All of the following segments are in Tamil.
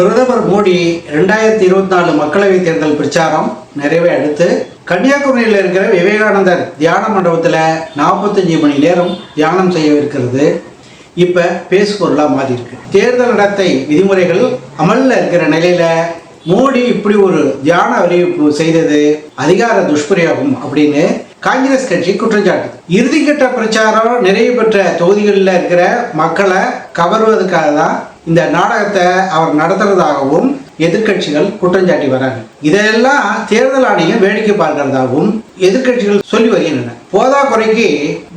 பிரதமர் மோடி ரெண்டாயிரத்தி இருபத்தி நாலு மக்களவைத் தேர்தல் பிரச்சாரம் நிறைவை அடுத்து கன்னியாகுமரியில் இருக்கிற விவேகானந்தர் தியான மண்டபத்தில் நாற்பத்தஞ்சு மணி நேரம் தியானம் செய்யவிருக்கிறது. இப்போ பேசுபொருளாக மாறி இருக்கு தேர்தல் நடத்தை விதிமுறைகள் அமலில் இருக்கிற நிலையில மோடி இப்படி ஒரு தியான அறிவிப்பு செய்தது அதிகார துஷ்பிரயோகம் அப்படின்னு காங்கிரஸ் கட்சி குற்றச்சாட்டு இறுதிக்கட்ட பிரச்சாரம் நிறைவு பெற்ற தொகுதிகளில் இருக்கிற மக்களை கவர்வதற்காக தான் இந்த நாடகத்தை அவர் நடத்துறதாகவும் எதிர்க்கட்சிகள் குற்றஞ்சாட்டி வராங்க. இதெல்லாம் தேர்தல் ஆணையம் வேடிக்கை பார்க்கிறதாகவும் எதிர்க்கட்சிகள் சொல்லி வருகின்றன. போதா குறைக்கு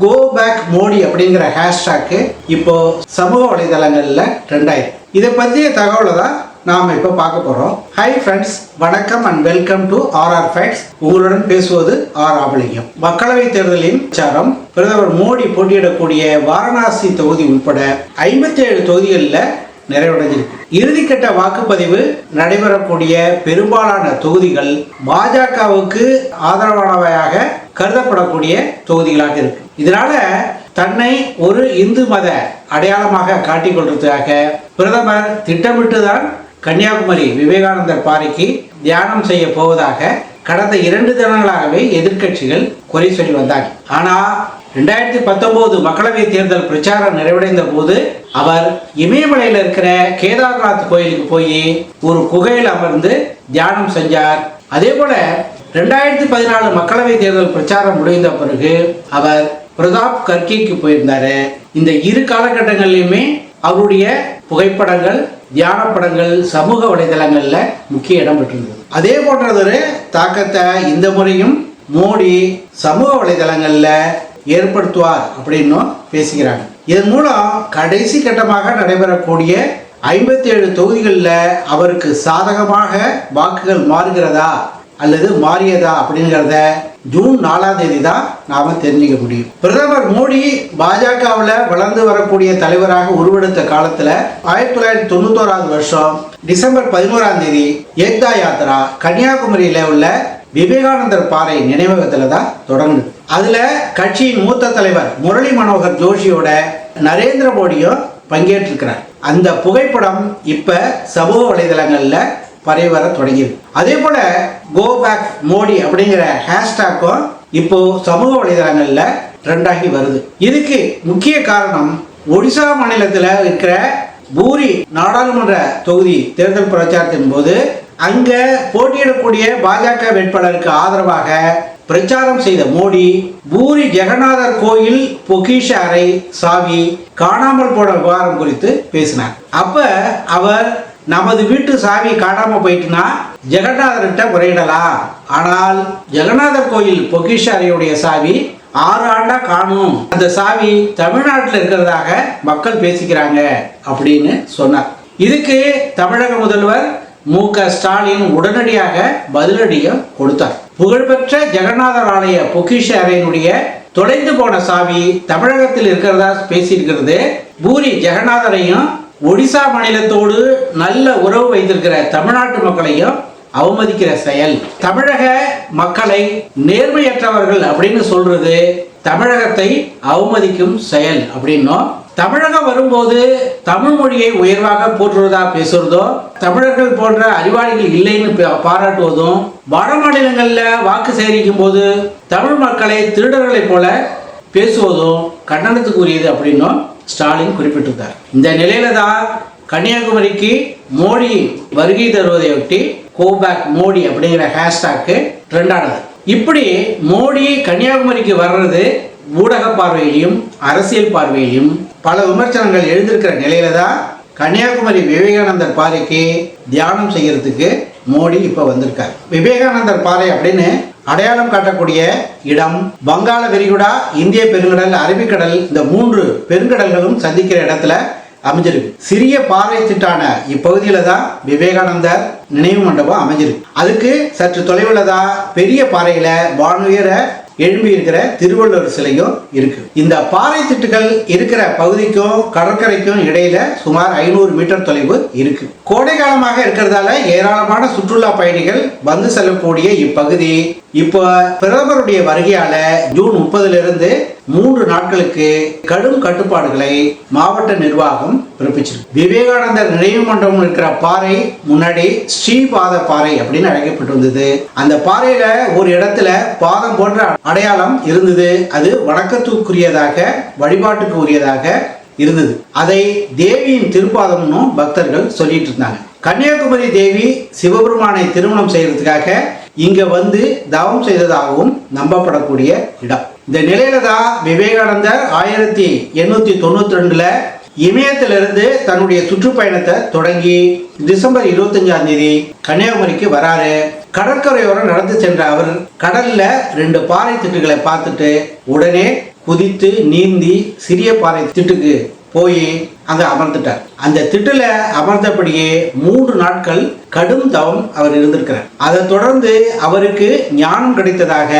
கோ பேக் மோடி அப்படிங்கிற ஹேஷ்டாக்கு இப்போ சமூக வலைதளங்கள்ல ட்ரெண்ட் இதை பற்றிய தகவலை தான் நாம் இப்போ பார்க்க போகிறோம் ஹை ஃப்ரெண்ட்ஸ் வணக்கம் and welcome to RR facts உங்களுடன் பேசுவது ஆர் ஆபலிங்கம் மக்களவைத் தேர்தலின் பிரச்சாரம் பிரதமர் மோடி போட்டியிடக்கூடிய வாரணாசி தொகுதி உட்பட ஐம்பத்தி ஏழு தொகுதிகளில் நிறைவடைஞ்சிருக்கு. இறுதிக்கட்ட வாக்குப்பதிவு நடைபெறக்கூடிய பெரும்பாலான தொகுதிகள் பாஜகவுக்கு ஆதரவானவையாக கருதப்படக்கூடிய தொகுதிகளாக இருக்கு. இதனால தன்னை ஒரு இந்து மத அடையாளமாக காட்டிக் கொள்றதுக்காக பிரதமர் திட்டமிட்டுதான் கன்னியாகுமரி விவேகானந்தர் பாறைக்கு தியானம் செய்ய போவதாக கடந்த இரண்டு தினங்களாகவே எதிர்க்கட்சிகள் குறை சொல்லி வந்தாங்க ஆனா ரெண்டாயிரத்தி பத்தொன்பது மக்களவை தேர்தல் பிரச்சாரம் நிறைவடைந்த போது அவர் இமயமலையில் இருக்கிற கேதார்நாத் கோயிலுக்கு போய் ஒரு குகையில் அமர்ந்து தியானம் செஞ்சார். அதே போல ரெண்டாயிரத்தி பதினாலு மக்களவை தேர்தல் பிரச்சாரம் முடிந்த பிறகு அவர் பிரதாப் கர்கிக்கு போயிருந்தாரு. இந்த இரு காலகட்டங்கள்லையுமே அவருடைய புகைப்படங்கள் தியான படங்கள் சமூக வலைதளங்கள்ல முக்கிய இடம் பெற்றிருந்தது. அதே போன்றதொரு தாக்கத்தை இந்த முறையும் மோடி சமூக வலைதளங்கள்ல ஏற்படுத்துவார் அப்படின்னும் பேசுகிறாங்க. இதன் மூலம் கடைசி கட்டமாக நடைபெறக்கூடிய ஐம்பத்தி ஏழு தொகுதிகளில் அவருக்கு சாதகமாக வாக்குகள் மாறுகிறதா அல்லது மாறியதா அப்படிங்கிறத ஜூன் நாலாம் தேதி தான் நாம தெரிஞ்சுக்க முடியும். பிரதமர் மோடி பாஜகவில் வளர்ந்து வரக்கூடிய தலைவராக உருவெடுத்த காலத்துல ஆயிரத்தி தொள்ளாயிரத்தி தொண்ணூத்தோராது வருஷம் டிசம்பர் பதினோராம் தேதி ஏக்தா யாத்ரா கன்னியாகுமரியில உள்ள விவேகானந்தர் பாறை நினைவகத்துல தான் தொடங்குது. அதுல கட்சியின் மூத்த தலைவர் முரளி மனோகர் ஜோஷியோட நரேந்திர மோடியும் பங்கேற்றிருக்கிறார். அந்த புகைப்படம் இப்ப சமூக வலைதளங்கள்ல பரவி வர தொடங்கியது. அதே போல கோ பேக் மோடி அப்படிங்கிற ஹேஷ்டாக்கும் இப்போ சமூக வலைதளங்கள்ல ட்ரெண்டாகி வருது. இதுக்கு முக்கிய காரணம் ஒடிசா மாநிலத்தில் இருக்கிற பூரி நாடாளுமன்ற தொகுதி தேர்தல் பிரச்சாரத்தின் போது அங்க போட்டியிடக்கூடிய பாஜக வேட்பாளருக்கு ஆதரவாக பிரச்சாரம் செய்த மோடி பூரி ஜெகநாதர் கோயில் பொக்கிஷ அறை சாவி காணாமல் போன விவகாரம் குறித்து பேசினார். அப்ப அவர் நமது வீட்டு சாவி காணாம போயிட்டுனா ஜெகநாதர்கிட்ட முறையிடலாம். ஆனால் ஜெகநாதர் கோயில் பொக்கிஷ அறையுடைய சாவி ஆறு ஆண்டா காணும். அந்த சாவி தமிழ்நாட்டில் இருக்கிறதாக மக்கள் பேசிக்கிறாங்க அப்படின்னு சொன்னார். இதுக்கு தமிழக முதல்வர் மு க ஸ்டாலின் உடனடியாக பதிலடியும் கொடுத்தார். புகழ்பெற்ற ஜெகநாதர் ஆலய பொக்கிஷ அறையினுடைய தொலைந்து போன சாவி தமிழகத்தில் இருக்கிறதா பேசியிருக்கிறது பூரி ஜெகநாதரையும் ஒடிசா மாநிலத்தோடு நல்ல உறவு வைத்திருக்கிற தமிழ்நாட்டு மக்களையும் அவமதிக்கிற செயல். தமிழக மக்களை நேர்மையற்றவர்கள் அப்படின்னு சொல்றது தமிழகத்தை அவமதிக்கும் செயல் அப்படின்னும். தமிழகம் வரும்போது தமிழ் மொழியை உயர்வாக போற்றுவதா பேசுறதோ தமிழர்கள் போன்ற அறிவாளிகள் இல்லைன்னு பாராட்டுவதும் வட மாநிலங்களில் வாக்கு சேகரிக்கும் போது தமிழ் மக்களை திருடர்களைப் போல பேசுவதும் கண்டனத்துக்குரியது அப்படின்னும் ஸ்டாலின் குறிப்பிட்டிருந்தார் இந்த நிலையில தான் கன்னியாகுமரிக்கு மோடி வருகை தருவதையொட்டி கோபேக் மோடி அப்படிங்கிற ஹேஷ்டாக்கு ட்ரெண்ட் ஆனது இப்படி மோடி கன்னியாகுமரிக்கு வர்றது ஊடக பார்வையிலையும் அரசியல் பார்வையிலையும் பல விமர்சனங்கள் எழுந்திருக்கிற நிலையில தான் கன்னியாகுமரி விவேகானந்தர் பாறைக்கு தியானம் செய்யறதுக்கு மோடி இப்போ வந்திருக்கார். விவேகானந்தர் பாறை அப்படின்னு அடையாளம் காட்டக்கூடிய இடம் வங்காள விரிகுடா இந்திய பெருங்கடல் அரபிக்கடல் இந்த மூன்று பெருங்கடல்களும் சந்திக்கிற இடத்துல அமைஞ்சிருக்கு. சிறிய பாறை திட்டான இப்பகுதியில தான் விவேகானந்தர் நினைவு மண்டபம் அமைஞ்சிருக்கு. அதுக்கு சற்று தொலைவில் தான் பெரிய பாறையில வானுயர எழும்பி இருக்கிற திருவள்ளுவர் சிலையும் இருக்கு. இந்த பாறை திட்டுகள் இருக்கிற பகுதிக்கும் கடற்கரைக்கும் இடையில சுமார் ஐநூறு மீட்டர் தொலைவு இருக்கு. கோடை காலமாக இருக்கிறதால ஏராளமான சுற்றுலா பயணிகள் வந்து செல்லக்கூடிய இப்பகுதி. இப்போ பிரதமருடைய வருகையால ஜூன் முப்பதுல இருந்து மூன்று நாட்களுக்கு கடும் கட்டுப்பாடுகளை மாவட்ட நிர்வாகம் பிறப்பிச்சிருக்கு. விவேகானந்தர் நினைவு மண்டபம் இருக்கிற பாறை முன்னாடி ஸ்ரீபாத பாறை அப்படின்னு அழைக்கப்பட்டு வந்தது. அந்த பாறையில ஒரு இடத்துல பாதம் போன்ற அடையாளம் இருந்தது. அது வணக்கத்துக்குரியதாக வழிபாட்டுக்கு உரியதாக இருந்தது. அதை தேவியின் திருப்பாதம்னு பக்தர்கள் சொல்லிட்டு இருந்தாங்க. கன்னியாகுமரி தேவி சிவபெருமானை திருமணம் செய்யறதுக்காக இங்க வந்து தவம் செய்ததாகவும் நம்பப்படக்கூடிய இடம். இந்த நிலையில தான் விவேகானந்தர் ஆயிரத்தி எண்ணூத்தி தொண்ணூத்தி ரெண்டுல இமயத்திலிருந்து தன்னுடைய சுற்றுப்பயணத்தை தொடங்கி டிசம்பர் இருபத்தஞ்சாம் தேதி கன்னியாகுமரிக்கு வராரு. கடற்கரையோரம் நடந்து சென்ற அவர் கடல்ல ரெண்டு பாறை திட்டுகளை பார்த்துட்டு உடனே குதித்து நீந்தி சிறிய பாறை திட்டுக்கு போய் அங்க அமர்ந்துட்டார். அந்த திட்டுல அமர்ந்தபடியே மூன்று நாட்கள் கடும் தவம் அவர் இருந்திருக்கிறார். அதை தொடர்ந்து அவருக்கு ஞானம் கிடைத்ததாக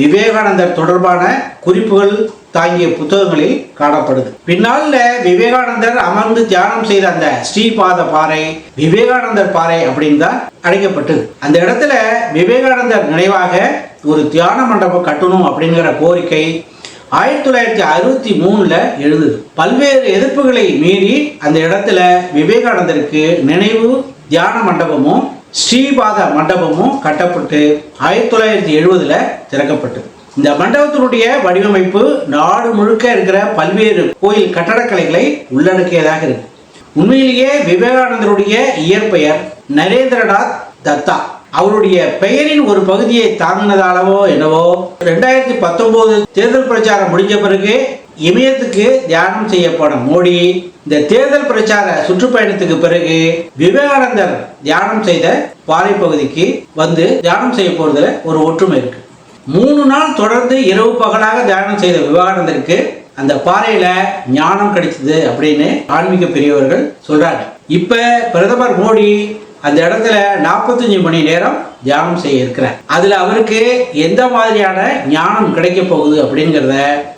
விவேகானந்தர் தொடர்பான குறிப்புகள் தாங்கிய புத்தகங்களில் காணப்படுது. பின்னால விவேகானந்தர் அமர்ந்து தியானம் செய்த அந்த ஸ்ரீபாத பாறை விவேகானந்தர் பாறை அப்படின்னு தான் அழைக்கப்பட்டது. அந்த இடத்துல விவேகானந்தர் நினைவாக ஒரு தியான மண்டபம் கட்டணும் அப்படிங்கிற கோரிக்கை ஆயிரத்தி தொள்ளாயிரத்தி அறுபத்தி மூணுல எழுந்தது. பல்வேறு எதிர்ப்புகளை மீறி அந்த இடத்துல விவேகானந்தருக்கு நினைவு தியான மண்டபமும் ஸ்ரீபாத மண்டபமும் கட்டப்பட்டு ஆயிரத்தி தொள்ளாயிரத்தி எழுபதில் திறக்கப்பட்டது. இந்த மண்டபத்தினுடைய வடிவமைப்பு நாடு முழுக்க இருக்கிற பல்வேறு கோயில் கட்டடக்கலைகளை உள்ளடக்கியதாக இருக்கு. உண்மையிலேயே விவேகானந்தருடைய இயற்பெயர் நரேந்திரநாத் தத்தா. அவருடைய பெயரின் ஒரு பகுதியை தாங்கினதாலவோ என்னவோ ரெண்டாயிரத்தி பத்தொன்பது தேர்தல் பிரச்சாரம் முடிஞ்ச பிறகு இமயத்துக்கு தியானம் செய்யப்படும் மோடி இந்த தேர்தல் பிரச்சார சுற்றுப்பயணத்துக்கு பிறகு விவேகானந்தர் தியானம் செய்த பாறை பகுதிக்கு வந்து தியானம் செய்ய போறதுல ஒரு ஒற்றுமை இருக்கு. மூணு நாள் தொடர்ந்து இரவு பகலாக தியானம் செய்த விவேகானந்தருக்கு அந்த பாறையில ஞானம் கிடைச்சது அப்படின்னு ஆன்மீக பெரியவர்கள் சொல்றாங்க. இப்ப பிரதமர் மோடி அந்த இடத்துல நாற்பத்தஞ்சு மணி நேரம் தியானம் செய்ய இருக்கிறார் அதுல அவருக்கு எந்த மாதிரியான ஞானம் கிடைக்க போகுது அப்படிங்கிறத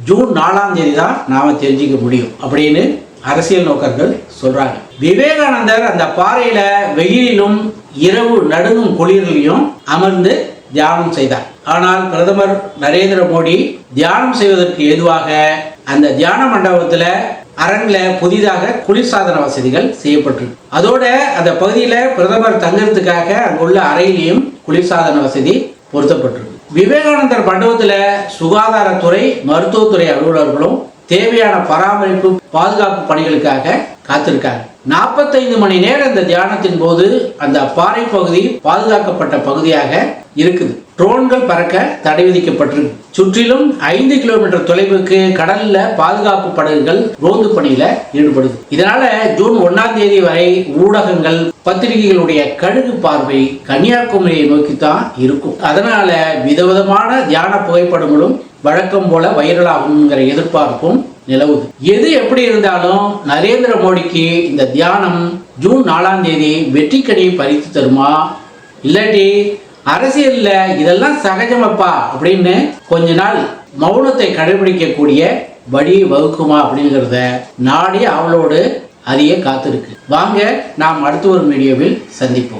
ஜூன் நாலாம் தேதி தான் நாம தெரிஞ்சுக்க முடியும் அப்படின்னு அரசியல் நோக்கர்கள் சொல்றாங்க. விவேகானந்தர் அந்த பாறையில வெயிலிலும் இரவு நடுங்கும் குளிரிலையும் அமர்ந்து தியானம் செய்தார். ஆனால் பிரதமர் நரேந்திர மோடி தியானம் செய்வதற்கு ஏதுவாக அந்த தியான மண்டபத்துல அரங்கில புதிதாக குளிர்சாதன வசதிகள் செய்யப்பட்டிருக்கு அதோட அந்த பகுதியில பிரதமர் தங்கிறதுக்காக அங்குள்ள அறையிலையும் குளிர்சாதன வசதி பொருத்தப்பட்டிருக்கு. விவேகானந்தர் மண்டபத்துல சுகாதாரத்துறை மருத்துவத்துறை அலுவலர்களும் தேவையான பராமரிப்பு பாதுகாப்பு பணிகளுக்காக காத்திருக்காங்க. நாற்பத்தைந்து மணி நேரம் இந்த தியானத்தின் போது அந்த பாறை பகுதி பாதுகாக்கப்பட்ட பகுதியாக இருக்குது. ட்ரோன்கள் பறக்க தடை விதிக்கப்பட்டிருக்கு சுற்றிலும் ஐந்து கிலோமீட்டர் தொலைவுக்கு கடல்ல பாதுகாப்பு படகுகள் ரோந்து பணியில ஈடுபடுது. இதனால ஜூன் ஒன்னாம் தேதி வரை ஊடகங்கள் பத்திரிகைகளுடைய கழுகு பார்வை கன்னியாகுமரியை நோக்கி தான் இருக்கும். அதனால விதவிதமான தியான புகைப்படங்களும் வழக்கம் போல வைரலாகுங்கிற எதிர்பார்ப்பும் நிலவுது. எது எப்படி இருந்தாலும் நரேந்திர மோடிக்கு இந்த தியானம் ஜூன் நாலாம் தேதி வெற்றிக்கனியை பறித்து தருமா? இல்லாட்டி அரசியல்ல இதெல்லாம் சகஜமப்பா அப்படின்னு கொஞ்ச நாள் மௌனத்தை கடைபிடிக்கக்கூடிய வழியை வகுக்குமா அப்படிங்கிறத நாடி அவளோடு அதையே காத்திருக்கு. வாங்க நாம் அடுத்து ஒரு வீடியோவில் சந்திப்போம்.